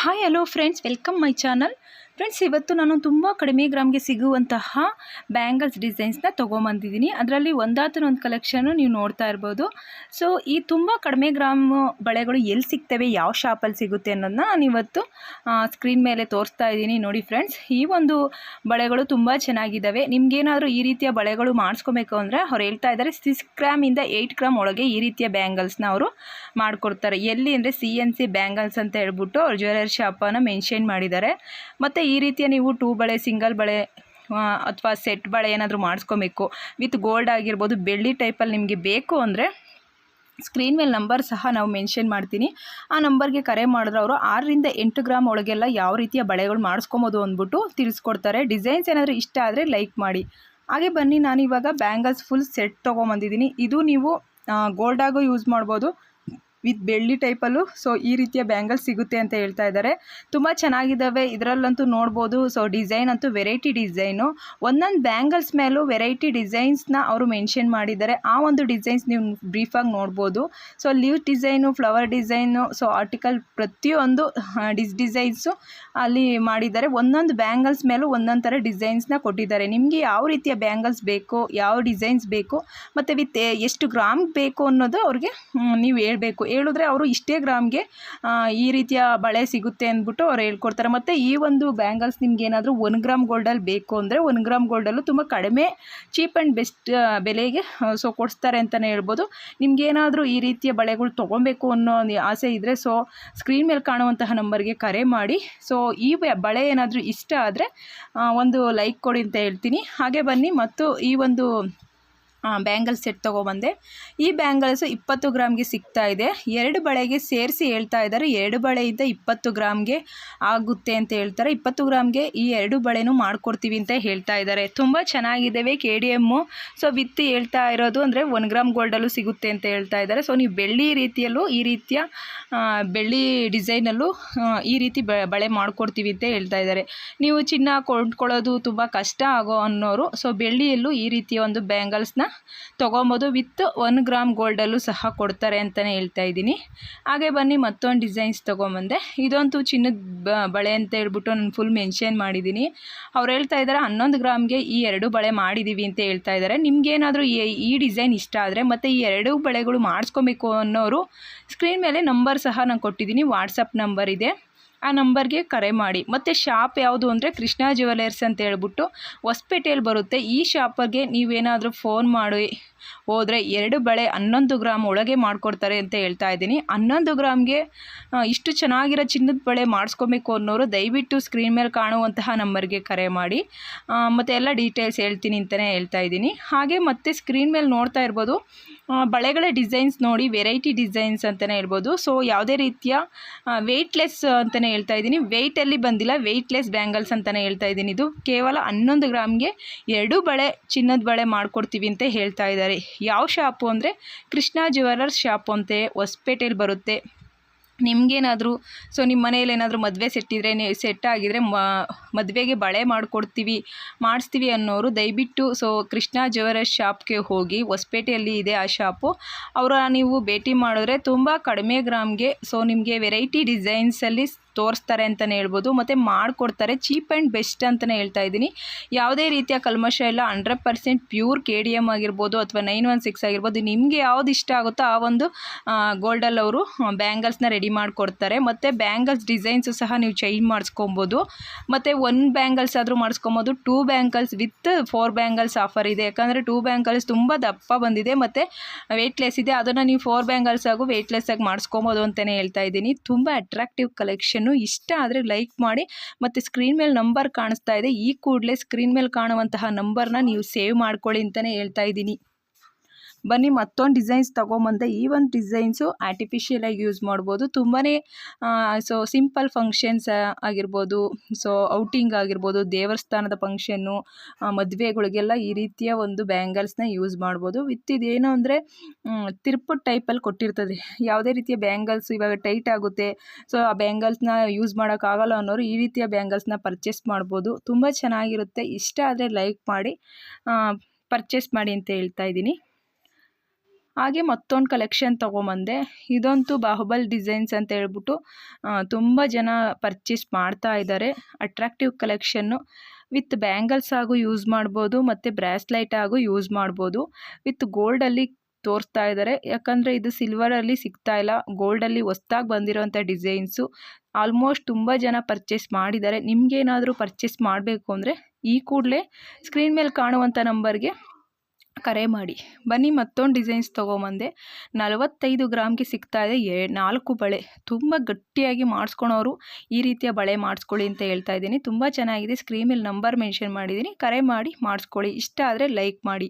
hi hello friends welcome my channel Friends, ಇವತ್ತು ನಾನು ತುಂಬ ಕಡಿಮೆ ಗ್ರಾಮ್ಗೆ ಸಿಗುವಂತಹ ಬ್ಯಾಂಗಲ್ಸ್ ಡಿಸೈನ್ಸ್ನ ತೊಗೊಂಬಂದಿದ್ದೀನಿ. ಅದರಲ್ಲಿ ಒಂದಾತನ ಒಂದು ಕಲೆಕ್ಷನ್ನು ನೀವು ನೋಡ್ತಾ ಇರ್ಬೋದು. ಸೊ ಈ ತುಂಬ ಕಡಿಮೆ ಗ್ರಾಮ್ ಬಳೆಗಳು ಎಲ್ಲಿ ಸಿಗ್ತವೆ, ಯಾವ ಶಾಪಲ್ಲಿ ಸಿಗುತ್ತೆ ಅನ್ನೋದನ್ನ ನಾನು ಇವತ್ತು ಸ್ಕ್ರೀನ್ ಮೇಲೆ ತೋರಿಸ್ತಾ ಇದ್ದೀನಿ. ನೋಡಿ ಫ್ರೆಂಡ್ಸ್, ಈ ಒಂದು ಬಳೆಗಳು ತುಂಬ ಚೆನ್ನಾಗಿದ್ದಾವೆ. ನಿಮಗೇನಾದರೂ ಈ ರೀತಿಯ ಬಳೆಗಳು ಮಾಡಿಸ್ಕೋಬೇಕು ಅಂದರೆ ಅವ್ರು ಹೇಳ್ತಾ ಇದ್ದಾರೆ ಸಿಕ್ಸ್ ಗ್ರಾಮಿಂದ ಏಯ್ಟ್ ಗ್ರಾಮ್ ಒಳಗೆ ಈ ರೀತಿಯ ಬ್ಯಾಂಗಲ್ಸ್ನ ಅವರು ಮಾಡಿಕೊಡ್ತಾರೆ. ಎಲ್ಲಿ ಅಂದರೆ ಸಿ ಎನ್ ಸಿ ಬ್ಯಾಂಗಲ್ಸ್ ಅಂತ ಹೇಳ್ಬಿಟ್ಟು ಅವ್ರು ಜ್ಯುವೆಲರಿ ಶಾಪನ್ನು ಮೆನ್ಷನ್ ಮಾಡಿದ್ದಾರೆ. ಮತ್ತು ಈ ರೀತಿಯ ನೀವು ಟೂ ಬಳೆ ಸಿಂಗಲ್ ಬಳೆ ಅಥವಾ ಸೆಟ್ ಬಳೆ ಏನಾದರೂ ಮಾಡಿಸ್ಕೊಬೇಕು. ವಿತ್ ಗೋಲ್ಡ್ ಆಗಿರ್ಬೋದು, ಬೆಳ್ಳಿ ಟೈಪಲ್ಲಿ ನಿಮಗೆ ಬೇಕು ಅಂದರೆ ಸ್ಕ್ರೀನ್ ಮೇಲೆ ನಂಬರ್ ಸಹ ನಾವು ಮೆನ್ಷನ್ ಮಾಡ್ತೀನಿ. ಆ ನಂಬರ್ಗೆ ಕರೆ ಮಾಡಿದ್ರೆ ಅವರು ಆರರಿಂದ ಎಂಟು ಗ್ರಾಮ್ ಒಳಗೆಲ್ಲ ಯಾವ ರೀತಿಯ ಬಳೆಗಳು ಮಾಡಿಸ್ಕೊಬೋದು ಅಂದ್ಬಿಟ್ಟು ತಿಳಿಸ್ಕೊಡ್ತಾರೆ. ಡಿಸೈನ್ಸ್ ಏನಾದರೂ ಇಷ್ಟ ಆದರೆ ಲೈಕ್ ಮಾಡಿ. ಹಾಗೆ ಬನ್ನಿ ನಾನು ಇವಾಗ ಬ್ಯಾಂಗಲ್ಸ್ ಫುಲ್ ಸೆಟ್ ತೊಗೊಂಬಂದಿದ್ದೀನಿ. ಇದು ನೀವು ಗೋಲ್ಡಾಗೂ ಯೂಸ್ ಮಾಡ್ಬೋದು. ವಿತ್ ಬೆಳ್ಳಿ ಟೈಪಲ್ಲೂ ಸೊ ಈ ರೀತಿಯ ಬ್ಯಾಂಗಲ್ಸ್ ಸಿಗುತ್ತೆ ಅಂತ ಹೇಳ್ತಾ ಇದ್ದಾರೆ. ತುಂಬ ಚೆನ್ನಾಗಿದ್ದಾವೆ. ಇದರಲ್ಲಂತೂ ನೋಡ್ಬೋದು. ಸೊ ಡಿಸೈನ್ ಅಂತೂ ವೆರೈಟಿ ಡಿಸೈನು ಒಂದೊಂದು ಬ್ಯಾಂಗಲ್ಸ್ ಮೇಲೂ ವೆರೈಟಿ ಡಿಸೈನ್ಸ್ನ ಅವರು ಮೆನ್ಷನ್ ಮಾಡಿದ್ದಾರೆ. ಆ ಒಂದು ಡಿಸೈನ್ಸ್ ನೀವು ಬ್ರೀಫಾಗಿ ನೋಡ್ಬೋದು. So leaf design flower design so article ಪ್ರತಿಯೊಂದು ಡಿಸ್ ಡಿಸೈನ್ಸು ಅಲ್ಲಿ ಮಾಡಿದ್ದಾರೆ. ಒಂದೊಂದು ಬ್ಯಾಂಗಲ್ಸ್ ಮೇಲೂ ಒಂದೊಂದು ಥರ ಡಿಸೈನ್ಸ್ನ ಕೊಟ್ಟಿದ್ದಾರೆ. ನಿಮಗೆ ಯಾವ ರೀತಿಯ ಬ್ಯಾಂಗಲ್ಸ್ ಬೇಕು, ಯಾವ ಡಿಸೈನ್ಸ್ ಬೇಕು, ಮತ್ತು ವಿತ್ ಎಷ್ಟು ಗ್ರಾಮ್ ಬೇಕು ಅನ್ನೋದು ಅವ್ರಿಗೆ ನೀವು ಹೇಳಬೇಕು. ಹೇಳಿದ್ರೆ ಅವರು ಇಷ್ಟೇ ಗ್ರಾಮ್ಗೆ ಈ ರೀತಿಯ ಬಳೆ ಸಿಗುತ್ತೆ ಅಂದ್ಬಿಟ್ಟು ಅವ್ರು ಹೇಳ್ಕೊಡ್ತಾರೆ. ಮತ್ತು ಈ ಒಂದು ಬ್ಯಾಂಗಲ್ಸ್ ನಿಮ್ಗೆ ಏನಾದರೂ ಒನ್ ಗ್ರಾಮ್ ಗೋಲ್ಡಲ್ಲಿ ಬೇಕು ಅಂದರೆ ಒನ್ ಗ್ರಾಮ್ ಗೋಲ್ಡಲ್ಲೂ ತುಂಬ ಕಡಿಮೆ ಚೀಪ್ ಆ್ಯಂಡ್ ಬೆಸ್ಟ್ ಬೆಲೆಗೆ ಸೊ ಕೊಡಿಸ್ತಾರೆ ಅಂತಲೇ ಹೇಳ್ಬೋದು. ನಿಮ್ಗೇನಾದರೂ ಈ ರೀತಿಯ ಬಳೆಗಳು ತೊಗೊಬೇಕು ಅನ್ನೋ ಆಸೆ ಇದ್ದರೆ ಸೊ ಸ್ಕ್ರೀನ್ ಮೇಲೆ ಕಾಣುವಂತಹ ನಂಬರ್ಗೆ ಕರೆ ಮಾಡಿ. ಸೊ ಈ ಬಳೆ ಏನಾದರೂ ಇಷ್ಟ ಆದರೆ ಒಂದು ಲೈಕ್ ಕೊಡಿ ಅಂತ ಹೇಳ್ತೀನಿ. ಹಾಗೆ ಬನ್ನಿ. ಮತ್ತು ಈ ಒಂದು ಬ್ಯಾಂಗಲ್ ಸೆಟ್ ತೊಗೊಬಂದೆ. ಈ ಬ್ಯಾಂಗಲ್ಸು ಇಪ್ಪತ್ತು ಗ್ರಾಮ್ಗೆ ಸಿಗ್ತಾ ಇದೆ. ಎರಡು ಬಳೆಗೆ ಸೇರಿಸಿ ಹೇಳ್ತಾ ಇದ್ದಾರೆ. ಎರಡು ಬಳೆಯಿಂದ ಇಪ್ಪತ್ತು ಗ್ರಾಮ್ಗೆ ಆಗುತ್ತೆ ಅಂತ ಹೇಳ್ತಾರೆ. ಇಪ್ಪತ್ತು ಗ್ರಾಮ್ಗೆ ಈ ಎರಡು ಬಳೆನೂ ಮಾಡಿಕೊಡ್ತೀವಿ ಅಂತ ಹೇಳ್ತಾ ಇದ್ದಾರೆ. ತುಂಬ ಚೆನ್ನಾಗಿದ್ದಾವೆ K D M so with ಹೇಳ್ತಾ ಇರೋದು ಅಂದರೆ ಒನ್ ಗ್ರಾಮ್ ಗೋಲ್ಡಲ್ಲೂ ಸಿಗುತ್ತೆ ಅಂತ ಹೇಳ್ತಾ ಇದ್ದಾರೆ. ಸೊ ನೀವು ಬೆಳ್ಳಿ ರೀತಿಯಲ್ಲೂ ಈ ರೀತಿಯ ಬೆಳ್ಳಿ ಡಿಸೈನಲ್ಲೂ ಈ ರೀತಿ ಬಳೆ ಮಾಡಿಕೊಡ್ತೀವಿ ಅಂತ ಹೇಳ್ತಾ ಇದ್ದಾರೆ. ನೀವು ಚಿನ್ನ ಕೊಂಡ್ಕೊಳ್ಳೋದು ತುಂಬ ಕಷ್ಟ ಆಗೋ ಅನ್ನೋರು ಸೊ ಬೆಳ್ಳಿಯಲ್ಲೂ ಈ ರೀತಿಯ ಒಂದು ಬ್ಯಾಂಗಲ್ಸ್ನ ತೊಗೊಬೋದು ವಿತ್ ಒನ್ ಗ್ರಾಮ್ ಗೋಲ್ಡಲ್ಲೂ ಸಹ ಕೊಡ್ತಾರೆ ಅಂತಲೇ ಹೇಳ್ತಾ ಇದ್ದೀನಿ. ಹಾಗೆ ಬನ್ನಿ ಮತ್ತೊಂದು ಡಿಸೈನ್ಸ್ ತೊಗೊಂಬಂದೆ. ಇದಂತೂ ಚಿನ್ನದ ಬಳೆ ಅಂತ ಹೇಳ್ಬಿಟ್ಟು ನಾನು ಫುಲ್ ಮೆನ್ಷನ್ ಮಾಡಿದ್ದೀನಿ. ಅವ್ರು ಹೇಳ್ತಾ ಇದ್ದಾರೆ ಹನ್ನೊಂದು ಗ್ರಾಮ್ಗೆ ಈ ಎರಡು ಬಳೆ ಮಾಡಿದ್ದೀವಿ ಅಂತ ಹೇಳ್ತಾ ಇದ್ದಾರೆ ನಿಮ್ಗೇನಾದರೂ ಈ ಡಿಸೈನ್ ಇಷ್ಟ ಆದರೆ ಮತ್ತು ಈ ಎರಡು ಬಳೆಗಳು ಮಾಡಿಸ್ಕೊಬೇಕು ಅನ್ನೋರು ಸ್ಕ್ರೀನ್ ಮೇಲೆ ನಂಬರ್ ಸಹ ನಾನು ಕೊಟ್ಟಿದ್ದೀನಿ, ವಾಟ್ಸಪ್ ನಂಬರ್ ಇದೆ. ಆ ನಂಬರ್ಗೆ ಕರೆ ಮಾಡಿ. ಮತ್ತು ಶಾಪ್ ಯಾವುದು ಅಂದರೆ ಕೃಷ್ಣ ಜ್ಯುವೆಲರ್ಸ್ ಅಂತ ಹೇಳ್ಬಿಟ್ಟು ಹೊಸ್ಪೇಟೆಯಲ್ಲಿ ಬರುತ್ತೆ. ಈ ಶಾಪಗೆ ನೀವೇನಾದರೂ ಫೋನ್ ಮಾಡಿ ಹೋದರೆ ಎರಡು ಬಳೆ ಹನ್ನೊಂದು ಗ್ರಾಮ್ ಒಳಗೆ ಮಾಡಿಕೊಡ್ತಾರೆ ಅಂತ ಹೇಳ್ತಾ ಇದ್ದೀನಿ. ಹನ್ನೊಂದು ಗ್ರಾಮ್ಗೆ ಇಷ್ಟು ಚೆನ್ನಾಗಿರೋ ಚಿನ್ನದ ಬಳೆ ಮಾಡಿಸ್ಕೊಬೇಕು ಅನ್ನೋರು ದಯವಿಟ್ಟು ಸ್ಕ್ರೀನ್ ಮೇಲೆ ಕಾಣುವಂತಹ ನಂಬರ್ಗೆ ಕರೆ ಮಾಡಿ. ಮತ್ತು ಎಲ್ಲ ಡೀಟೇಲ್ಸ್ ಹೇಳ್ತೀನಿ ಅಂತಲೇ ಹೇಳ್ತಾ ಇದ್ದೀನಿ. ಹಾಗೆ ಮತ್ತೆ ಸ್ಕ್ರೀನ್ ಮೇಲೆ ನೋಡ್ತಾ ಇರ್ಬೋದು ಬಳೆಗಳ ಡಿಸೈನ್ಸ್ ನೋಡಿ, ವೆರೈಟಿ ಡಿಸೈನ್ಸ್ ಅಂತಲೇ ಹೇಳ್ಬೋದು. ಸೊ, ಯಾವುದೇ ರೀತಿಯ ವೆಯ್ಟ್ಲೆಸ್ ಅಂತಲೇ ಹೇಳ್ತಾ ಇದ್ದೀನಿ. ವೆಯ್ಟಲ್ಲಿ ಬಂದಿಲ್ಲ ವೆಯ್ಟ್ಲೆಸ್ ಬ್ಯಾಂಗಲ್ಸ್ ಅಂತಲೇ ಹೇಳ್ತಾ ಇದ್ದೀನಿ. ಇದು ಕೇವಲ ಹನ್ನೊಂದು ಗ್ರಾಮ್ಗೆ ಎರಡು ಬಳೆ ಚಿನ್ನದ ಬಳೆ ಮಾಡಿಕೊಡ್ತೀವಿ ಅಂತ ಹೇಳ್ತಾ ಇದ್ದಾರೆ. ಯಾವ ಶಾಪು ಅಂದರೆ ಕೃಷ್ಣ ಜ್ಯುವೆಲರ್ಸ್ ಶಾಪು ಅಂತೆ ಹೊಸಪೇಟೆಯಲ್ಲಿ ಬರುತ್ತೆ. ನಿಮಗೇನಾದರೂ, ಸೊ ನಿಮ್ಮ ಮನೇಲಿ ಏನಾದರೂ ಮದುವೆ ಸೆಟ್ಟಿದ್ರೆ ಸೆಟ್ ಆಗಿದ್ರೆ ಮದುವೆಗೆ ಬಳೆ ಮಾಡಿಕೊಡ್ತೀವಿ, ಮಾಡಿಸ್ತೀವಿ ಅನ್ನೋರು ದಯವಿಟ್ಟು, ಸೊ ಕೃಷ್ಣ ಜ್ಯುವೆಲರ್ಸ್ ಶಾಪ್ಗೆ ಹೋಗಿ ಹೊಸಪೇಟೆಯಲ್ಲಿ ಇದೆ ಆ ಶಾಪು. ಅವರ ನೀವು ಭೇಟಿ ಮಾಡಿದ್ರೆ ತುಂಬ ಕಡಿಮೆ ಗ್ರಾಮ್ಗೆ, ಸೊ ನಿಮಗೆ ವೆರೈಟಿ ಡಿಸೈನ್ಸಲ್ಲಿ ತೋರಿಸ್ತಾರೆ ಅಂತಲೇ ಹೇಳ್ಬೋದು, ಮತ್ತು ಮಾಡಿಕೊಡ್ತಾರೆ, ಚೀಪ್ ಆ್ಯಂಡ್ ಬೆಸ್ಟ್ ಅಂತಲೇ ಹೇಳ್ತಾ ಇದ್ದೀನಿ. ಯಾವುದೇ ರೀತಿಯ ಕಲ್ಮಶ ಇಲ್ಲ, hundred percent pure K D M ಆಗಿರ್ಬೋದು ಅಥವಾ ನೈನ್ ಒನ್ ಸಿಕ್ಸ್ ಆಗಿರ್ಬೋದು, ನಿಮಗೆ ಯಾವ್ದು ಇಷ್ಟ ಆಗುತ್ತೋ ಆ ಒಂದು ಗೋಲ್ಡಲ್ಲಿ ಅವರು ಬ್ಯಾಂಗಲ್ಸ್ನ ರೆಡಿ ಮಾಡಿಕೊಡ್ತಾರೆ. ಮತ್ತು ಬ್ಯಾಂಗಲ್ಸ್ ಡಿಸೈನ್ಸು ಸಹ ನೀವು ಚೇಂಜ್ ಮಾಡಿಸ್ಕೊಬೋದು. ಮತ್ತು ಒನ್ ಬ್ಯಾಂಗಲ್ಸ್ ಆದರೂ ಮಾಡಿಸ್ಕೊಬೋದು two bangles with four bangles offer ಇದೆ. ಯಾಕಂದರೆ ಟೂ ಬ್ಯಾಂಗಲ್ಸ್ ತುಂಬ ದಪ್ಪ ಬಂದಿದೆ, ಮತ್ತು ವೆಯ್ಟ್ಲೆಸ್ ಇದೆ. ಅದನ್ನು ನೀವು ಫೋರ್ ಬ್ಯಾಂಗಲ್ಸ್ ಆಗು ವೆಯ್ಟ್ಲೆಸ್ ಆಗಿ ಮಾಡಿಸ್ಕೊಬೋದು ಅಂತಲೇ ಹೇಳ್ತಾ ಇದ್ದೀನಿ. ತುಂಬ ಅಟ್ರಾಕ್ಟಿವ್ ಕಲೆಕ್ಷನ್ ಇಷ್ಟ ಆದರೆ ಲೈಕ್ ಮಾಡಿ ಮತ್ತು ಸ್ಕ್ರೀನ್ ಮೇಲೆ ನಂಬರ್ ಕಾಣಿಸ್ತಾ ಇದೆ. ಈ ಕೂಡಲೇ ಸ್ಕ್ರೀನ್ ಮೇಲೆ ಕಾಣುವಂತಹ ನಂಬರ್ನ ನೀವು ಸೇವ್ ಮಾಡ್ಕೊಳ್ಳಿ ಅಂತಲೇ ಹೇಳ್ತಾ ಇದ್ದೀನಿ. ಬನ್ನಿ, ಮತ್ತೊಂದು ಡಿಸೈನ್ಸ್ ತೊಗೊಂಬಂದೆ. ಈ ಒಂದು ಡಿಸೈನ್ಸು ಆರ್ಟಿಫಿಷಿಯಲಾಗಿ ಯೂಸ್ ಮಾಡ್ಬೋದು. ತುಂಬಾ ಸೊ ಸಿಂಪಲ್ ಫಂಕ್ಷನ್ಸ್ ಆಗಿರ್ಬೋದು. ಸೊ ಔಟಿಂಗ್ ಆಗಿರ್ಬೋದು, ದೇವಸ್ಥಾನದ ಫಂಕ್ಷನ್ನು ಮದುವೆಗಳಿಗೆಲ್ಲ ಈ ರೀತಿಯ ಒಂದು ಬ್ಯಾಂಗಲ್ಸ್ನ ಯೂಸ್ ಮಾಡ್ಬೋದು. ವಿತ್ ಇದೇನು ಅಂದರೆ ತಿರುಪು ಟೈಪಲ್ಲಿ ಕೊಟ್ಟಿರ್ತದೆ. ಯಾವುದೇ ರೀತಿಯ ಬ್ಯಾಂಗಲ್ಸ್ ಇವಾಗ ಟೈಟ್ ಆಗುತ್ತೆ. ಸೊ ಆ ಬ್ಯಾಂಗಲ್ಸ್ನ ಯೂಸ್ ಮಾಡೋಕ್ಕಾಗಲ್ಲ ಅನ್ನೋರು ಈ ರೀತಿಯ ಬ್ಯಾಂಗಲ್ಸ್ನ ಪರ್ಚೇಸ್ ಮಾಡ್ಬೋದು. ತುಂಬ ಚೆನ್ನಾಗಿರುತ್ತೆ. ಇಷ್ಟ ಆದರೆ ಲೈಕ್ ಮಾಡಿ ಪರ್ಚೇಸ್ ಮಾಡಿ ಅಂತ ಹೇಳ್ತಾ ಇದ್ದೀನಿ. ಹಾಗೆ ಮತ್ತೊಂದು ಕಲೆಕ್ಷನ್ ತೊಗೊಂಬಂದೆ. ಇದಂತೂ ಬಾಹುಬಲ್ ಡಿಸೈನ್ಸ್ ಅಂತ ಹೇಳ್ಬಿಟ್ಟು ತುಂಬ ಜನ ಪರ್ಚೇಸ್ ಮಾಡ್ತಾ ಇದ್ದಾರೆ ಅಟ್ರಾಕ್ಟಿವ್ ಕಲೆಕ್ಷನ್ನು ವಿತ್ ಬ್ಯಾಂಗಲ್ಸ್ ಆಗು ಯೂಸ್ ಮಾಡ್ಬೋದು, ಮತ್ತು ಬ್ರಾಸ್ಲೈಟ್ ಆಗು ಯೂಸ್ ಮಾಡ್ಬೋದು. ವಿತ್ ಗೋಲ್ಡಲ್ಲಿ ತೋರಿಸ್ತಾ ಇದ್ದಾರೆ ಯಾಕಂದರೆ ಇದು ಸಿಲ್ವರಲ್ಲಿ ಸಿಗ್ತಾ ಇಲ್ಲ. ಗೋಲ್ಡಲ್ಲಿ ಹೊಸ್ದಾಗಿ ಬಂದಿರೋಂಥ ಡಿಸೈನ್ಸು ಆಲ್ಮೋಸ್ಟ್ ತುಂಬ ಜನ ಪರ್ಚೇಸ್ ಮಾಡಿದ್ದಾರೆ ನಿಮಗೇನಾದರೂ ಪರ್ಚೇಸ್ ಮಾಡಬೇಕು ಅಂದರೆ, ಈ ಕೂಡಲೇ ಸ್ಕ್ರೀನ್ ಮೇಲೆ ಕಾಣುವಂಥ ನಂಬರ್ಗೆ ಕರೆ ಮಾಡಿ. ಬನ್ನಿ ಮತ್ತೊಂದು ಡಿಸೈನ್ಸ್ ತೊಗೊಂಬಂದೆ. ನಲವತ್ತೈದು ಗ್ರಾಮ್ಗೆ ಸಿಗ್ತಾ ಇದೆ. ಎ, ನಾಲ್ಕು ಬಳೆ. ತುಂಬ ಗಟ್ಟಿಯಾಗಿ ಮಾಡಿಸ್ಕೊಳೋರು ಈ ರೀತಿಯ ಬಳೆ ಮಾಡಿಸ್ಕೊಳ್ಳಿ ಅಂತ ಹೇಳ್ತಾ ಇದ್ದೀನಿ. ತುಂಬ ಚೆನ್ನಾಗಿದೆ. ಸ್ಕ್ರೀನ್ ಮೇಲೆ ನಂಬರ್ ಮೆನ್ಷನ್ ಮಾಡಿದ್ದೀನಿ. ಕರೆ ಮಾಡಿ, ಮಾಡಿಸ್ಕೊಳ್ಳಿ. ಇಷ್ಟ ಆದರೆ ಲೈಕ್ ಮಾಡಿ.